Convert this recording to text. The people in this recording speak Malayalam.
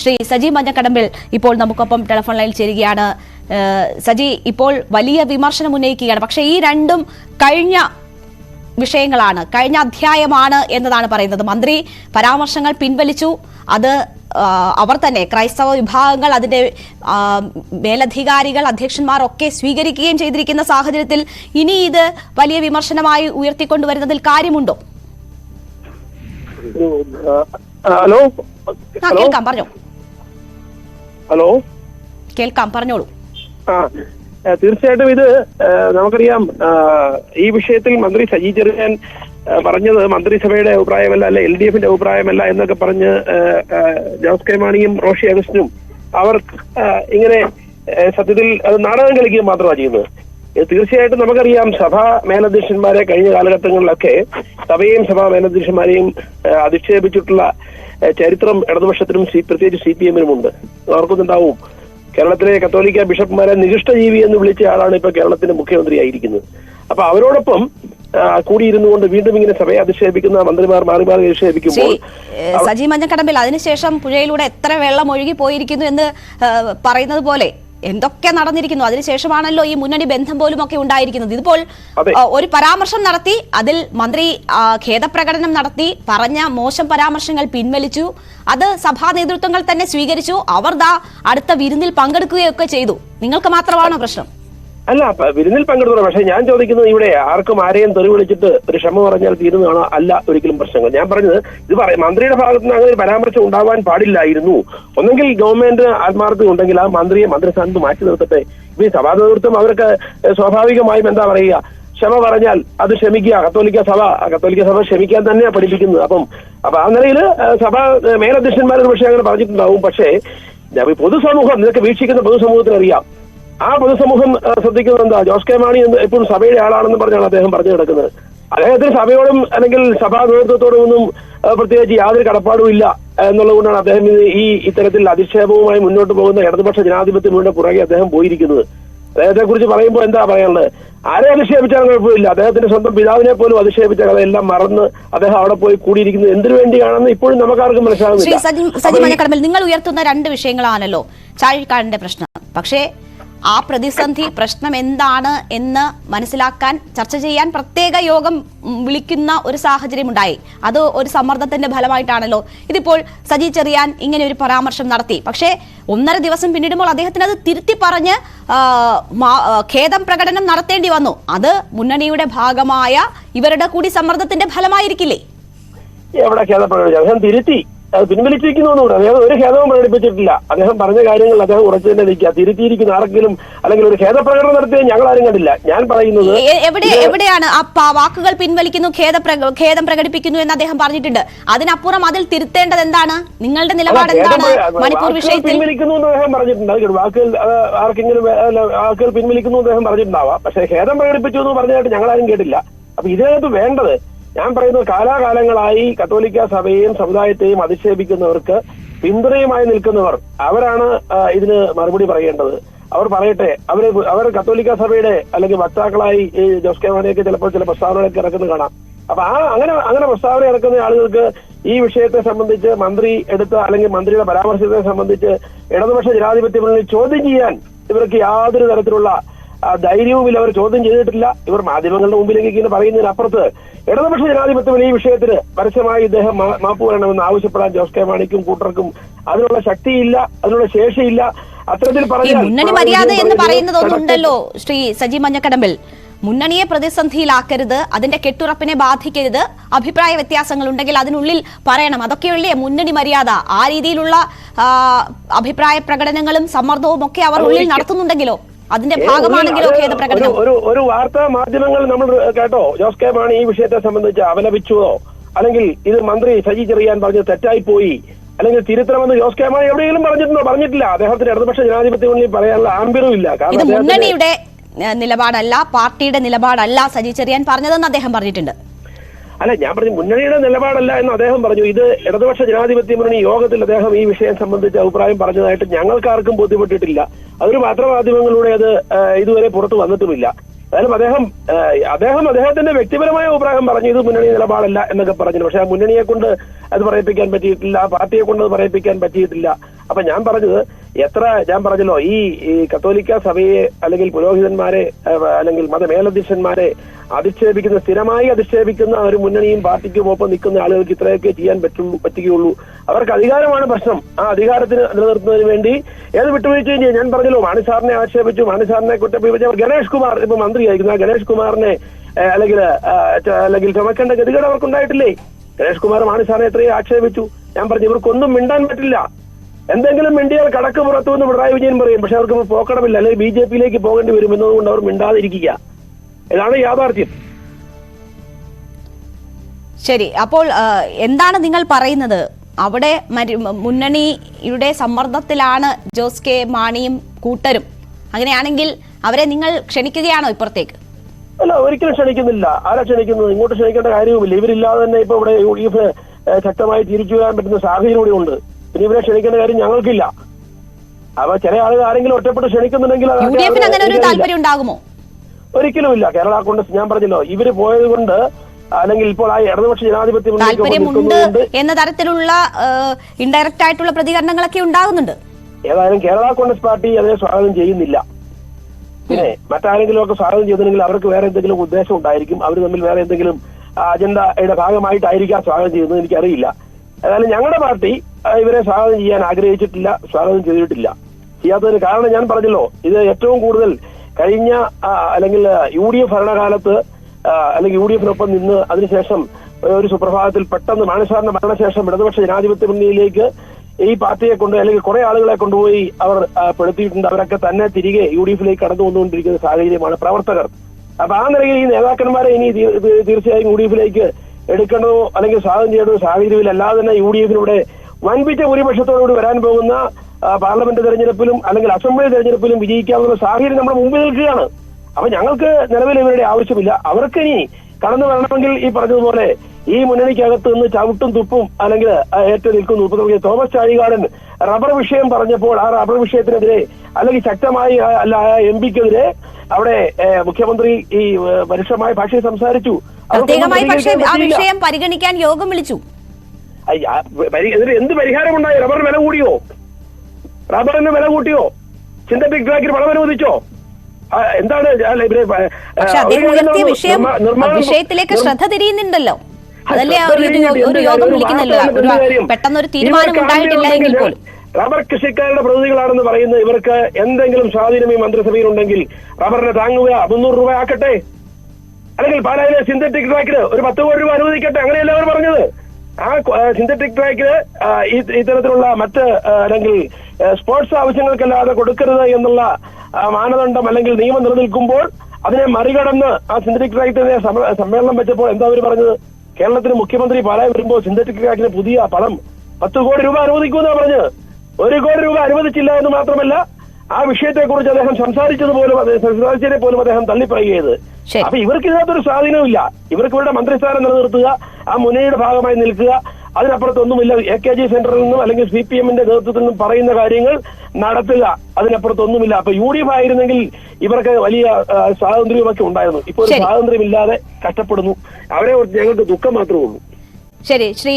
ശ്രീ സജി മഞ്ഞക്കടമ്പിൽ ഇപ്പോൾ നമുക്കൊപ്പം ടെലിഫോൺ ലൈനിൽ ചേരുകയാണ്. സജി ഇപ്പോൾ വലിയ വിമർശനം ഉന്നയിക്കുകയാണ്. പക്ഷേ ഈ രണ്ടും കഴിഞ്ഞ വിഷയങ്ങളാണ് കഴിഞ്ഞ അധ്യായമാണ് എന്നതാണ് പറയുന്നത്. മന്ത്രി പരാമർശങ്ങൾ പിൻവലിച്ചു. അത് അവർ തന്നെ ക്രൈസ്തവ വിഭാഗങ്ങൾ അതിന്റെ മേലധികാരികൾ അധ്യക്ഷന്മാർ ഒക്കെ സ്വീകരിക്കുകയും ചെയ്തിരിക്കുന്ന സാഹചര്യത്തിൽ ഇനി ഇത് വലിയ വിമർശനമായി ഉയർത്തിക്കൊണ്ടുവരുന്നതിൽ കാര്യമുണ്ടോ? ഹലോ കേൾക്കാം പറഞ്ഞോ. ഹലോ? കേൾക്കാം പറഞ്ഞോളൂ. ആ തീർച്ചയായിട്ടും ഇത് നമുക്കറിയാം ഈ വിഷയത്തിൽ മന്ത്രി സജി ചെറിയാൻ പറഞ്ഞത് മന്ത്രിസഭയുടെ അഭിപ്രായമല്ല അല്ലെ എൽ ഡി എഫിന്റെ അഭിപ്രായമല്ല എന്നൊക്കെ പറഞ്ഞ് ജോസ് കെ മാണിയും റോഷി അഗസ്റ്റിനും അവർ ഇങ്ങനെ സത്യത്തിൽ അത് നാടകം കളിക്കുക മാത്രമാണ് ചെയ്യുന്നത്. തീർച്ചയായിട്ടും നമുക്കറിയാം സഭാ മേലധ്യക്ഷന്മാരെ കഴിഞ്ഞ കാലഘട്ടങ്ങളിലൊക്കെ സഭയെയും സഭാ മേലധ്യക്ഷന്മാരെയും അധിക്ഷേപിച്ചിട്ടുള്ള ചരിത്രം ഇടതുപക്ഷത്തിനും പ്രത്യേകിച്ച് സി പി എമ്മിനും ഉണ്ട് ഓർക്കുന്നുണ്ടാവും കേരളത്തിലെ കത്തോലിക്ക ബിഷപ്പ്മാരെ നികൃഷ്ടജീവി എന്ന് വിളിച്ച ആളാണ് ഇപ്പൊ കേരളത്തിന്റെ മുഖ്യമന്ത്രിയായിരിക്കുന്നത്. അപ്പൊ അവരോടൊപ്പം കൂടിയിരുന്നു കൊണ്ട് വീണ്ടും ഇങ്ങനെ സഭയെ അധിക്ഷേപിക്കുന്ന മന്ത്രിമാർ മാറി മാറി അധിക്ഷേപിക്കുമ്പോൾ സജീവ് സജി മഞ്ഞക്കടമ്പിൽ അതിനുശേഷം പുഴയിലൂടെ എത്ര വെള്ളം ഒഴുകി പോയിരിക്കുന്നു എന്ന് പറയുന്നത് പോലെ എന്തൊക്കെ നടന്നിരിക്കുന്നു? അതിനുശേഷമാണല്ലോ ഈ മുന്നണി ബന്ധം പോലും ഒക്കെ ഉണ്ടായിരിക്കുന്നത്. ഇതിപ്പോൾ ഒരു പരാമർശം നടത്തി അതിൽ മന്ത്രി ഖേദപ്രകടനം നടത്തി പറഞ്ഞ മോശം പരാമർശങ്ങൾ പിൻവലിച്ചു അത് സഭാ നേതൃത്വങ്ങൾ തന്നെ സ്വീകരിച്ചു അവർ ദാ അടുത്ത വിരുന്നിൽ പങ്കെടുക്കുകയൊക്കെ ചെയ്തു. നിങ്ങൾക്ക് മാത്രമാണോ പ്രശ്നം? അല്ല വിരുന്നിൽ പങ്കെടുത്തു പക്ഷേ ഞാൻ ചോദിക്കുന്നത് ഇവിടെ ആർക്കും ആരെയും തെറി വിളിച്ചിട്ട് ഒരു ക്ഷമ പറഞ്ഞാൽ തീരുന്നതാണോ? അല്ല ഒരിക്കലും പ്രശ്നങ്ങൾ. ഞാൻ പറഞ്ഞത് ഇത് പറയാം മന്ത്രിയുടെ ഭാഗത്ത് നിന്ന് അങ്ങനെ ഒരു പരാമർശം ഉണ്ടാവാൻ പാടില്ലായിരുന്നു. ഒന്നെങ്കിൽ ഗവൺമെന്റ് ആത്മാർത്ഥത ഉണ്ടെങ്കിൽ ആ മന്ത്രിയെ മന്ത്രിസ്ഥാനത്ത് മാറ്റി നിർത്തട്ടെ. ഇപ്പൊ ഈ സഭാ നേതൃത്വം അവർക്ക് സ്വാഭാവികമായും എന്താ പറയുക? ക്ഷമ പറഞ്ഞാൽ അത് ക്ഷമിക്കുക. കത്തോലിക്ക സഭ കത്തോലിക്ക സഭ ക്ഷമിക്കാൻ തന്നെയാണ് പഠിപ്പിക്കുന്നത്. അപ്പം അപ്പൊ ആ നിലയിൽ സഭ മേലധ്യക്ഷന്മാരൊരു പക്ഷേ അങ്ങനെ പറഞ്ഞിട്ടുണ്ടാവും. പക്ഷേ പൊതുസമൂഹം ഇതൊക്കെ വീക്ഷിക്കുന്ന പൊതുസമൂഹത്തിന് അറിയാം ആ പൊതുസമൂഹം ശ്രദ്ധിക്കുന്നത് എന്താ? ജോസ് കെ മാണി എന്ന് എപ്പോഴും സഭയുടെ ആളാണെന്ന് പറഞ്ഞാണ് അദ്ദേഹം പറഞ്ഞു കിടക്കുന്നത്. അദ്ദേഹത്തിന് സഭയോടും അല്ലെങ്കിൽ സഭാ നേതൃത്വത്തോടും ഒന്നും പ്രത്യേകിച്ച് യാതൊരു കടപ്പാടും ഇല്ല എന്നുള്ളത് കൊണ്ടാണ് അദ്ദേഹം ഇത് ഈ ഇത്തരത്തിൽ അധിക്ഷേപവുമായി മുന്നോട്ട് പോകുന്ന ഇടതുപക്ഷ ജനാധിപത്യങ്ങളുടെ പുറകെ അദ്ദേഹം പോയിരിക്കുന്നത്. അദ്ദേഹത്തെ കുറിച്ച് പറയുമ്പോൾ എന്താ പറയാനുള്ളത്? ആരെ അധിക്ഷേപിച്ചാലും കുഴപ്പമില്ല. അദ്ദേഹത്തിന്റെ സ്വന്തം പിതാവിനെ പോലും അധിക്ഷേപിച്ച കഥയെല്ലാം മറന്ന് അദ്ദേഹം അവിടെ പോയി കൂടിയിരിക്കുന്നത് എന്തിനു വേണ്ടിയാണെന്ന് ഇപ്പോഴും നമുക്കാർക്കും മനസ്സിലാകുന്നില്ല. നിങ്ങൾ ഉയർത്തുന്ന രണ്ട് വിഷയങ്ങളാണല്ലോ ചാഴിക്കാടിന്റെ പ്രശ്നം. പക്ഷേ ആ പ്രതിസന്ധി പ്രശ്നം എന്താണ് എന്ന് മനസ്സിലാക്കാൻ ചർച്ച ചെയ്യാൻ പ്രത്യേക യോഗം വിളിക്കുന്ന ഒരു സാഹചര്യം ഉണ്ടായി അത് ഒരു സമ്മർദ്ദത്തിന്റെ ഫലമായിട്ടാണല്ലോ. ഇതിപ്പോൾ സജി ചെറിയാൻ ഇങ്ങനെ ഒരു പരാമർശം നടത്തി. പക്ഷേ ഒന്നര ദിവസം പിന്നിടുമ്പോൾ അദ്ദേഹത്തിന് അത് തിരുത്തി പറഞ്ഞ് ഖേദം പ്രകടനം നടത്തേണ്ടി വന്നു. അത് മുന്നണിയുടെ ഭാഗമായ ഇവരുടെ കൂടി സമ്മർദ്ദത്തിന്റെ ഫലമായിരിക്കില്ലേ? എവിടെ ഖേദം തിരുത്തി. അത് പിൻവലിച്ചിരിക്കുന്നു അദ്ദേഹം ഒരു ഖേദവും പ്രകടിപ്പിച്ചിട്ടില്ല. അദ്ദേഹം പറഞ്ഞ കാര്യങ്ങൾ അദ്ദേഹം ഉറച്ചു തന്നെ നിൽക്കുക. തിരുത്തിയിരിക്കുന്ന ആർക്കെങ്കിലും അല്ലെങ്കിൽ ഒരു ഖേദപ്രകടനം നടത്തിയ ഞങ്ങൾ ആരും കണ്ടില്ല. ഞാൻ പറയുന്നത് എവിടെ എവിടെയാണ് ആ വാക്കുകൾ പിൻവലിക്കുന്നു ഖേദ പ്രകടിപ്പിക്കുന്നു എന്ന് അദ്ദേഹം പറഞ്ഞിട്ടുണ്ട്. അതിനപ്പുറം അതിൽ തിരുത്തേണ്ടത് എന്താണ്? നിങ്ങളുടെ നിലപാട് എന്താണ്? മണിപ്പൂർ വിഷയത്തിൽ പിൻവലിക്കുന്നു എന്ന് അദ്ദേഹം പറഞ്ഞിട്ടുണ്ട്. വാക്കുകൾ ആർക്കെങ്കിലും വാക്കുകൾ പിൻവലിക്കുന്നു അദ്ദേഹം പറഞ്ഞിട്ടുണ്ടാവാം. പക്ഷേ ഖേദം പ്രകടിപ്പിച്ചു എന്ന് പറഞ്ഞതായിട്ട് ഞങ്ങൾ ആരും കേട്ടില്ല. അപ്പൊ ഇതിനകത്ത് വേണ്ടത് ഞാൻ പറയുന്നത് കാലാകാലങ്ങളായി കത്തോലിക്ക സഭയെയും സമുദായത്തെയും അധിക്ഷേപിക്കുന്നവർക്ക് പിന്തുണയുമായി നിൽക്കുന്നവർ അവരാണ് ഇതിന് മറുപടി പറയേണ്ടത്. അവർ പറയട്ടെ അവർ അവർ കത്തോലിക്ക സഭയുടെ അല്ലെങ്കിൽ വക്താക്കളായി ഈ ജോസ് കെ ചിലപ്പോൾ ചില പ്രസ്താവനകളൊക്കെ ഇറക്കുന്നത് കാണാം. അപ്പൊ ആ അങ്ങനെ അങ്ങനെ പ്രസ്താവന ഇറക്കുന്ന ആളുകൾക്ക് ഈ വിഷയത്തെ സംബന്ധിച്ച് മന്ത്രി എടുത്ത അല്ലെങ്കിൽ മന്ത്രിയുടെ പരാമർശത്തെ സംബന്ധിച്ച് ഇടതുപക്ഷ ജനാധിപത്യ മുന്നിൽ ചോദ്യം ചെയ്യാൻ ഇവർക്ക് യാതൊരു തരത്തിലുള്ള ധൈര്യവുമില്ല അവർ ചോദ്യം ചെയ്തിട്ടില്ല. ഇവർ മാധ്യമങ്ങളുടെ മുമ്പിലേക്ക് ഇങ്ങനെ പറയുന്നതിനപ്പുറത്ത് ഇടതുപക്ഷ ജനാധിപത്യം ഈ വിഷയത്തിന് പരസ്യമായി ഇദ്ദേഹം മാപ്പ് പറയണമെന്ന് ആവശ്യപ്പെടാൻ ജോസ് കെ മാണിക്കും കൂട്ടർക്കും അതിനുള്ള ശക്തിയില്ല അതിനുള്ള ശേഷിയില്ല. അത്തരത്തിൽ പറഞ്ഞാൽ മുന്നണി മര്യാദ എന്ന് പറയുന്നത് പറയുന്നതൊന്നുണ്ടല്ലോ ശ്രീ സജി മഞ്ഞക്കടമ്പിൽ. മുന്നണിയെ പ്രതിസന്ധിയിലാക്കരുത് അതിന്റെ കെട്ടുറപ്പിനെ ബാധിക്കരുത് അഭിപ്രായ വ്യത്യാസങ്ങൾ ഉണ്ടെങ്കിൽ അതിനുള്ളിൽ പറയണം. അതൊക്കെയുള്ളേ മുന്നണി മര്യാദ. ആ രീതിയിലുള്ള അഭിപ്രായ പ്രകടനങ്ങളും സമ്മർദ്ദവും ഒക്കെ അവർ ഉള്ളിൽ നടത്തുന്നുണ്ടെങ്കിലോ? അതിന്റെ ഭാഗമാണെങ്കിലോ ഖേദ പ്രകടനം? ഒരു- ഒരു വാർത്താ മാധ്യമങ്ങൾ നമ്മൾ കേട്ടോ ജോസ് കെ മാണി ഈ വിഷയത്തെ സംബന്ധിച്ച് അപലപിച്ചുവോ അല്ലെങ്കിൽ ഇത് മന്ത്രി സജി ചെറിയാൻ പറഞ്ഞ് തെറ്റായി പോയി അല്ലെങ്കിൽ തിരുത്തണമെന്ന് ജോസ് കെ മാണി എവിടെയെങ്കിലും പറഞ്ഞിട്ടുണ്ടോ? പറഞ്ഞിട്ടില്ല. അദ്ദേഹത്തിന്റെ ഇടതുപക്ഷ ജനാധിപത്യ മുന്നിൽ പറയാനുള്ള ആംബിറും ഇല്ല. കാരണം മുന്നണിയുടെ നിലപാടല്ല പാർട്ടിയുടെ നിലപാടല്ല സജി ചെറിയാൻ പറഞ്ഞതെന്ന് അദ്ദേഹം പറഞ്ഞിട്ടുണ്ട്. അല്ല ഞാൻ പറഞ്ഞു മുന്നണിയുടെ നിലപാടല്ല എന്ന് അദ്ദേഹം പറഞ്ഞു. ഇത് ഇടതുപക്ഷ ജനാധിപത്യ മുന്നണി യോഗത്തിൽ അദ്ദേഹം ഈ വിഷയം സംബന്ധിച്ച് അഭിപ്രായം പറഞ്ഞതായിട്ട് ഞങ്ങൾക്കാർക്കും ബോധ്യപ്പെട്ടിട്ടില്ല. അതൊരു പത്രമാധ്യമങ്ങളിലൂടെ അത് ഇതുവരെ പുറത്തു വന്നിട്ടുമില്ല. എന്തായാലും അദ്ദേഹം അദ്ദേഹം അദ്ദേഹത്തിന്റെ വ്യക്തിപരമായ അഭിപ്രായം പറഞ്ഞു ഇത് മുന്നണി നിലപാടല്ല എന്നൊക്കെ പറഞ്ഞു. പക്ഷെ ആ മുന്നണിയെ കൊണ്ട് അത് പറയിപ്പിക്കാൻ പറ്റിയിട്ടില്ല പാർട്ടിയെ കൊണ്ട് അത് പറയിപ്പിക്കാൻ പറ്റിയിട്ടില്ല. അപ്പൊ ഞാൻ പറഞ്ഞത് എത്ര ഞാൻ പറഞ്ഞല്ലോ ഈ കത്തോലിക്ക സഭയെ അല്ലെങ്കിൽ പുരോഹിതന്മാരെ അല്ലെങ്കിൽ മതമേലധ്യക്ഷന്മാരെ അധിക്ഷേപിക്കുന്ന സ്ഥിരമായി അധിക്ഷേപിക്കുന്ന ഒരു മുന്നണിയും പാർട്ടിക്കും ഒപ്പം നിൽക്കുന്ന ആളുകൾക്ക് ഇത്രയൊക്കെ ചെയ്യാൻ പറ്റുള്ളൂ പറ്റുകയുള്ളൂ. അവർക്ക് അധികാരമാണ് പ്രശ്നം. ആ അധികാരത്തിന് നിലനിർത്തുന്നതിന് വേണ്ടി ഏത് വിട്ടുവീഴ്ചയും ചെയ്യും. ഞാൻ പറഞ്ഞല്ലോ മാണിസാറിനെ ആക്ഷേപിച്ചു. മാണിസാറിനെ കുറ്റപ്പെടുത്തി ഗണേഷ് കുമാർ ഇപ്പൊ മന്ത്രിയായിരിക്കുന്ന ഗണേഷ് കുമാറിനെ അല്ലെങ്കിൽ അല്ലെങ്കിൽ ചുമക്കേണ്ട ഗതികേട് അവർക്കുണ്ടായിട്ടില്ലേ? ഗണേഷ് കുമാർ മാണിസാറിനെ എത്രയും ആക്ഷേപിച്ചു. ഞാൻ പറഞ്ഞു ഇവർക്കൊന്നും മിണ്ടാൻ പറ്റില്ല. എന്തെങ്കിലും മിണ്ടിയാൽ കടക്ക് പുറത്തു നിന്ന് പിണറായി വിജയൻ പറയും. പക്ഷെ അവർക്ക് പോക്കണമില്ല അല്ലെങ്കിൽ ബി ജെ പിയിലേക്ക് പോകേണ്ടി വരും എന്നതുകൊണ്ട് അവർ മിണ്ടാതിരിക്കുക. ഇതാണ് യാഥാർത്ഥ്യം. ശരി. അപ്പോൾ എന്താണ് നിങ്ങൾ പറയുന്നത്? അവിടെ മുന്നണിയുടെ സമ്മർദ്ദത്തിലാണ് ജോസ് കെ മാണിയും കൂട്ടരും. അങ്ങനെയാണെങ്കിൽ അവരെ നിങ്ങൾ ക്ഷണിക്കുകയാണോ ഇപ്പുറത്തേക്ക്? അല്ല ഒരിക്കലും ക്ഷണിക്കുന്നില്ല. ആരാ ക്ഷണിക്കുന്നത്? ഇങ്ങോട്ട് ക്ഷണിക്കേണ്ട കാര്യവുമില്ല. ഇവരില്ലാതെ തന്നെ ഇപ്പൊ ഇവിടെ യു ഡി എഫ് ശക്തമായി തിരിച്ചു വരാൻ പറ്റുന്ന സാഹചര്യം കൂടി ഉണ്ട്. പിന്നെ ഇവരെ ക്ഷണിക്കേണ്ട കാര്യം ഞങ്ങൾക്കില്ല. അപ്പൊ ചില ആളുകൾ ആരെങ്കിലും ഒറ്റപ്പെട്ട് ക്ഷണിക്കുന്നുണ്ടെങ്കിൽ ഒരിക്കലും ഇല്ല അങ്ങനെ ഒരു. താല്പര്യം ഉണ്ടാകുമോ? ഒരിക്കലുമില്ല കേരള കോൺഗ്രസ് ഞാൻ പറഞ്ഞല്ലോ ഇവർ പോയത് കൊണ്ട് അല്ലെങ്കിൽ ഇപ്പോൾ ആ ഇടതുപക്ഷ ജനാധിപത്യ താല്പര്യമുണ്ട് എന്ന തരത്തിലുള്ള ഇൻഡയറക്റ്റ് ആയിട്ടുള്ള പ്രതികരണങ്ങളൊക്കെ ഉണ്ടാകുന്നുണ്ട്. ഏതായാലും കേരള കോൺഗ്രസ് പാർട്ടി അതിനെ സ്വാഗതം ചെയ്യുന്നില്ല. പിന്നെ മറ്റാരെങ്കിലും ഒക്കെ സ്വാഗതം ചെയ്തിട്ടുണ്ടെങ്കിൽ അവർക്ക് വേറെ എന്തെങ്കിലും ഉദ്ദേശം ഉണ്ടായിരിക്കും. അവർ തമ്മിൽ വേറെ എന്തെങ്കിലും അജണ്ടയുടെ ഭാഗമായിട്ടായിരിക്കാം സ്വാഗതം ചെയ്യുന്നത് എനിക്കറിയില്ല. ഏതായാലും ഞങ്ങളുടെ പാർട്ടി ഇവരെ സ്വാഗതം ചെയ്യാൻ ആഗ്രഹിച്ചിട്ടില്ല സ്വാഗതം ചെയ്തിട്ടില്ല. ചെയ്യാത്തതിന് കാരണം ഞാൻ പറഞ്ഞല്ലോ ഇത് ഏറ്റവും കൂടുതൽ കഴിഞ്ഞ അല്ലെങ്കിൽ യു ഡി എഫ് ഭരണകാലത്ത് അല്ലെങ്കിൽ യു ഡി എഫിനൊപ്പം നിന്ന് അതിനുശേഷം ഒരു സുപ്രഭാതത്തിൽ പെട്ടെന്ന് മാനസാറിന്റെ മരണശേഷം ഇടതുപക്ഷ ജനാധിപത്യ മുന്നണിയിലേക്ക് ഈ പാർട്ടിയെ കൊണ്ട് അല്ലെങ്കിൽ കുറെ ആളുകളെ കൊണ്ടുപോയി അവർ പെടുത്തിയിട്ടുണ്ട്. അവരൊക്കെ തന്നെ തിരികെ യു ഡി എഫിലേക്ക് കടന്നു വന്നുകൊണ്ടിരിക്കുന്ന സാഹചര്യമാണ് പ്രവർത്തകർ. അപ്പൊ ആ നിലയിൽ ഈ നേതാക്കന്മാരെ ഇനി തീർച്ചയായും യു ഡി എഫിലേക്ക് എടുക്കണോ അല്ലെങ്കിൽ സ്വാഗതം ചെയ്യണോ സാഹചര്യമില്ല. അല്ലാതെ തന്നെ യു ഡി എഫിലൂടെ വൻപിച്ച ഭൂരിപക്ഷത്തോടുകൂടി വരാൻ പോകുന്ന പാർലമെന്റ് തെരഞ്ഞെടുപ്പിലും അല്ലെങ്കിൽ അസംബ്ലി തെരഞ്ഞെടുപ്പിലും വിജയിക്കാവുന്ന സാഹചര്യം നമ്മുടെ മുമ്പിൽ നിൽക്കുകയാണ്. അപ്പൊ ഞങ്ങൾക്ക് നിലവിൽ ഇവരുടെ ആവശ്യമില്ല. അവർക്ക് ഇനി കടന്നു വരണമെങ്കിൽ ഈ പറഞ്ഞതുപോലെ ഈ മുന്നണിക്കകത്ത് നിന്ന് ചവിട്ടും തുപ്പും അല്ലെങ്കിൽ ഏറ്റവും ഏറ്റു നിൽക്കുന്നു ഇപ്പൊ നമുക്ക് തോമസ് ചാഴികാടൻ റബ്ബർ വിഷയം പറഞ്ഞപ്പോൾ ആ റബ്ബർ വിഷയത്തിനെതിരെ അല്ലെങ്കിൽ ശക്തമായി അല്ല എം പിക്കെതിരെ അവിടെ മുഖ്യമന്ത്രി ഈ പരുഷമായ ഭാഷയിൽ സംസാരിച്ചു. പ്രത്യേകമായി പക്ഷേ ആ വിഷയം പരിഗണിക്കാൻ യോഗം വിളിച്ചു. ഇതിന് എന്ത് പരിഹാരമുണ്ടായി? റബ്ബറിന് വില കൂടിയോ? റബ്ബറിന് വില കൂട്ടിയോ? സിന്തറ്റിക് ട്രാക്കിന് പണം അനുവദിച്ചോ? എന്താണ് വിഷയത്തിലേക്ക് ശ്രദ്ധ തിരിയുന്നുണ്ടല്ലോ. അതല്ലേ ഒരു യോഗം വിളിക്കുന്നില്ല? പെട്ടെന്നൊരു തീരുമാനം ഇവർക്ക് ഉണ്ടായിട്ടില്ല എങ്കിൽ ആഗ്രഹമുണ്ടെങ്കിൽ പോലും. റബ്ബർ കൃഷിക്കാരുടെ പ്രതിനിധികളാണെന്ന് പറയുന്ന ഇവർക്ക് എന്തെങ്കിലും സ്വാധീനം ഈ മന്ത്രിസഭയിൽ ഉണ്ടെങ്കിൽ റബ്ബറിനെ താങ്ങുക മുന്നൂറ് രൂപ ആക്കട്ടെ? അല്ലെങ്കിൽ പാലായിലെ സിന്തറ്റിക് ട്രാക്കിന് ഒരു പത്ത് കോടി രൂപ അനുവദിക്കട്ടെ? അങ്ങനെയല്ല അവർ പറഞ്ഞത്? ആ സിന്തറ്റിക് ട്രാക്കിന് ഇത്തരത്തിലുള്ള മറ്റ് അല്ലെങ്കിൽ സ്പോർട്സ് ആവശ്യങ്ങൾക്കല്ലാതെ കൊടുക്കരുത് എന്നുള്ള മാനദണ്ഡം അല്ലെങ്കിൽ നിയമം നിലനിൽക്കുമ്പോൾ അതിനെ മറികടന്ന് ആ സിന്തറ്റിക് ട്രാക്കിനെ സമ്മേളനം വെച്ചപ്പോൾ എന്താ അവർ പറഞ്ഞത്? കേരളത്തിന് മുഖ്യമന്ത്രി പാലായി വരുമ്പോൾ സിന്തറ്റിക് ട്രാക്കിന് പുതിയ പണം പത്ത് കോടി രൂപ അനുവദിക്കുമെന്നാണ് പറഞ്ഞത്. ഒരു കോടി രൂപ അനുവദിച്ചില്ല എന്ന് മാത്രമല്ല ആ വിഷയത്തെക്കുറിച്ച് അദ്ദേഹം സംസാരിച്ചത് പോലും അദ്ദേഹം സംസാരിച്ചതിനെ പോലും അദ്ദേഹം തള്ളിപ്പറയുക ചെയ്ത്. അപ്പൊ ഇവർക്ക് ഇതിനകത്തൊരു സ്വാധീനമില്ല ഇവർക്ക് ഇവരുടെ മന്ത്രിസ്ഥാനം നിലനിർത്തുക ആ മുന്നണിയുടെ ഭാഗമായി നിൽക്കുക അതിനപ്പുറത്തൊന്നുമില്ല. എ കെ ജി സെന്ററിൽ നിന്നും അല്ലെങ്കിൽ സി പി എമ്മിന്റെ നേതൃത്വത്തിൽ നിന്നും പറയുന്ന കാര്യങ്ങൾ നടത്തുക അതിനപ്പുറത്തൊന്നുമില്ല. അപ്പൊ യു ഡി എഫ് ആയിരുന്നെങ്കിൽ ഇവർക്ക് വലിയ സ്വാതന്ത്ര്യമൊക്കെ ഉണ്ടായിരുന്നു. ഇപ്പോൾ. സ്വാതന്ത്ര്യമില്ലാതെ കഷ്ടപ്പെടുന്നു. അവരെ ഞങ്ങൾക്ക് ദുഃഖം മാത്രമേ ഉള്ളൂ. ശരി. ശ്രീ